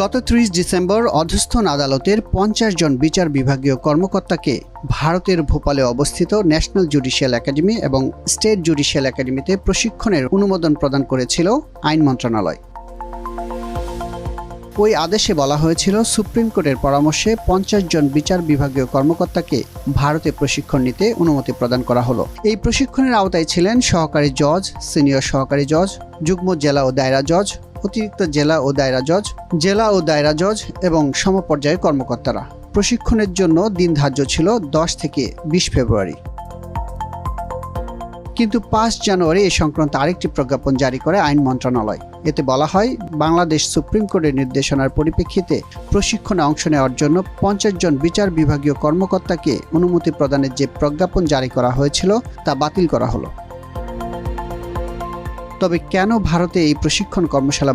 গত ত্রিশ ডিসেম্বর অধস্থন আদালতের পঞ্চাশ জন বিচার বিভাগীয় কর্মকর্তাকে ভারতের ভোপালে অবস্থিত ন্যাশনাল জুডিশিয়াল একাডেমি এবং স্টেট জুডিশিয়াল একাডেমিতে প্রশিক্ষণের অনুমোদন প্রদান করেছিল আইন মন্ত্রণালয়। ওই আদেশে বলা হয়েছিল, সুপ্রিম কোর্টের পরামর্শে পঞ্চাশ জন বিচার বিভাগীয় কর্মকর্তাকে ভারতে প্রশিক্ষণ নিতে অনুমতি প্রদান করা হলো। এই প্রশিক্ষণের আওতায় ছিলেন সহকারী জজ, সিনিয়র সহকারী জজ, যুগ্ম জেলা ও দায়রা জজ অতিরিক্ত জেলা ও দায়রা জজ, জেলা ও দায়রা জজ এবং সমপর্যায়ের কর্মকর্তারা। প্রশিক্ষণের জন্য দিন ধার্য ছিল দশ থেকে বিশ ফেব্রুয়ারি। কিন্তু পাঁচ জানুয়ারি এ সংক্রান্ত আরেকটি প্রজ্ঞাপন জারি করে আইন মন্ত্রণালয়। এতে বলা হয়, বাংলাদেশ সুপ্রিম কোর্টের নির্দেশনার পরিপ্রেক্ষিতে প্রশিক্ষণে অংশ নেওয়ার জন্য পঞ্চাশ জন বিচার বিভাগীয় কর্মকর্তাকে অনুমতি প্রদানের যে প্রজ্ঞাপন জারি করা হয়েছিল, তা বাতিল করা হলো। তবে কেন ভারতে এই প্রশিক্ষণ কর্মশালা